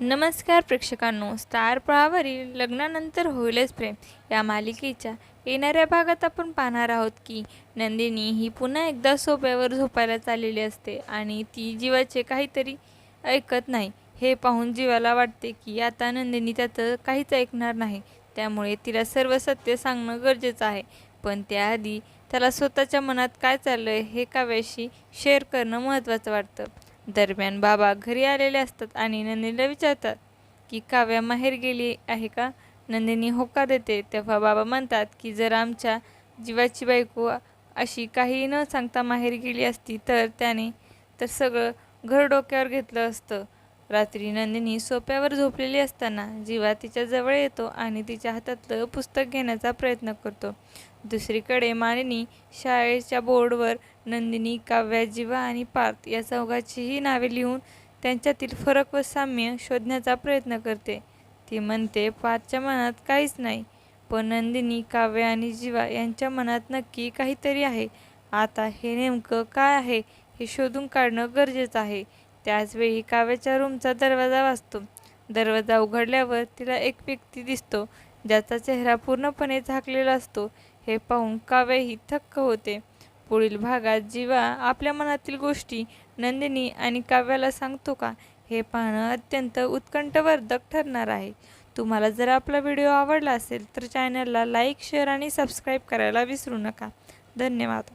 नमस्कार प्रेक्षकांनो स्टार लग्नानंतर होईलच प्रेम. या मालिकेच्या येणाऱ्या भागात आपण पाहणार आहोत की नंदिनी ही पुन्हा एकदा सोप्यावर झोपायला चाललेली असते आणि ती जीवाचे काहीतरी ऐकत नाही. हे पाहून जीवाला वाटते की आता नंदिनी त्याचं काहीच ऐकणार नाही. त्यामुळे तिला सर्व सत्य सांगणं गरजेचं आहे. पण त्याआधी त्याला स्वतःच्या मनात काय चाललं आहे हे काव्याशी शेअर करणं महत्त्वाचं वाटतं. दरम्यान बाबा घरी आलेले असतात आणि नंदिनीला विचारतात की काव्या माहेर गेली आहे का? नंदिनी होका देते. तेव्हा बाबा म्हणतात की जर आमच्या जीवाची बायको अशी काही न सांगता माहेर गेली असती तर त्याने तर सगळं घर डोक्यावर घेतलं असतं. रात्री नंदिनी सोप्यावर झोपलेली असताना जीवा तिच्या जवळ येतो आणि तिच्या हातातलं पुस्तक घेण्याचा प्रयत्न करतो. दुसरीकडे मालिनी शाळेच्या बोर्डवर नंदिनी काव्या जीवा आणि पार्थ या चौघाचीही नावे लिहून त्यांच्यातील फरक व साम्य शोधण्याचा प्रयत्न करते. ती म्हणते पार्थच्या मनात काहीच नाही पण नंदिनी काव्य आणि जीवा यांच्या मनात नक्की काहीतरी आहे. आता हे नेमकं काय आहे हे शोधून काढणं गरजेचं आहे. त्याचवेळी काव्याच्या रूमचा दरवाजा वाजतो दरवाजा उघडल्यावर तिला एक व्यक्ती दिसतो ज्याचा चेहरा पूर्णपणे झाकलेला असतो. हे पाहून काव्यही थक्क होते. पुढील भागात जीवा आपल्या मनातील गोष्टी नंदिनी आणि काव्याला सांगतो का हे पाहणं अत्यंत उत्कंठवर्धक ठरणार आहे. तुम्हाला जर आपला व्हिडिओ आवडला असेल तर चॅनलला लाईक शेअर आणि सबस्क्राईब करायला विसरू नका. धन्यवाद.